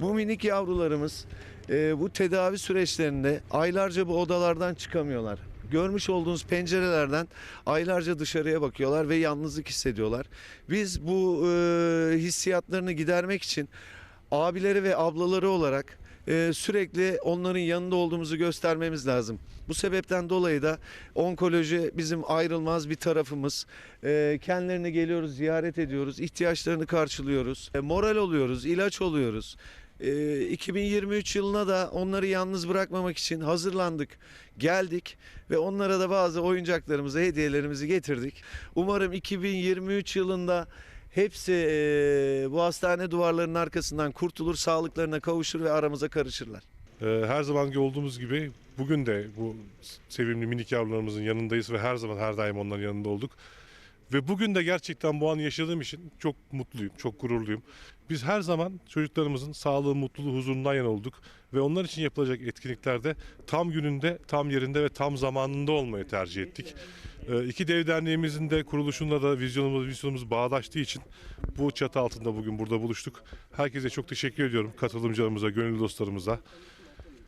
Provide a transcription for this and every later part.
Bu minik yavrularımız e, bu tedavi süreçlerinde aylarca bu odalardan çıkamıyorlar. Görmüş olduğunuz pencerelerden aylarca dışarıya bakıyorlar ve yalnızlık hissediyorlar. Biz bu e, hissiyatlarını gidermek için abileri ve ablaları olarak e, sürekli onların yanında olduğumuzu göstermemiz lazım. Bu sebepten dolayı da onkoloji bizim ayrılmaz bir tarafımız. E, kendilerini geliyoruz, ziyaret ediyoruz, ihtiyaçlarını karşılıyoruz, e, moral oluyoruz, ilaç oluyoruz. E, 2023 yılına da onları yalnız bırakmamak için hazırlandık, geldik ve onlara da bazı oyuncaklarımızı, hediyelerimizi getirdik. Umarım 2023 yılında Hepsi eee, bu hastane duvarlarının arkasından kurtulur, sağlıklarına kavuşur ve aramıza karışırlar. Her zamanki olduğumuz gibi bugün de bu sevimli minik yavrularımızın yanındayız ve her zaman her daim onların yanında olduk. Ve bugün de gerçekten bu anı yaşadığım için çok mutluyum, çok gururluyum. Biz her zaman çocuklarımızın sağlığı, mutluluğu, huzurundan yana olduk. Ve onlar için yapılacak etkinliklerde tam gününde, tam yerinde ve tam zamanında olmayı tercih ettik. Ee, İki dev derneğimizin de kuruluşunda da vizyonumuz, vizyonumuz bağdaştığı için bu çatı altında bugün burada buluştuk. Herkese çok teşekkür ediyorum katılımcılarımıza, gönüllü dostlarımıza.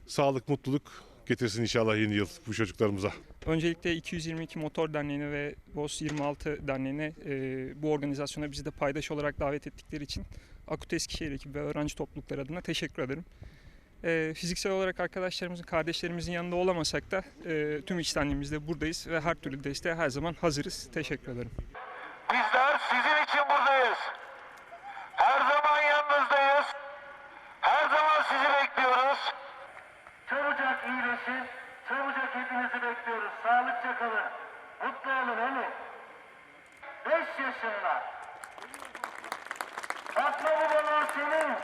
Sağlık, mutluluk getirsin inşallah yeni yıl bu çocuklarımıza. Öncelikle 222 Motor Derneği'ne ve BOS 26 Derneği'ne e, bu organizasyona bizi de paydaş olarak davet ettikleri için Akut Eskişehir ekibi ve öğrenci toplulukları adına teşekkür ederim. E, fiziksel olarak arkadaşlarımızın, kardeşlerimizin yanında olamasak da e, tüm içtenliğimizle buradayız ve her türlü desteğe her zaman hazırız. Teşekkür ederim. Bizler sizin için buradayız. Her zaman yanınızdayız. Her zaman sizi bekliyoruz. Çabucak iyileşin. Çabucak hepinizi bekliyoruz. Sağlıkça kalın. Mutlu olun oğlum. 5 yaşında. Fatma babalar senin.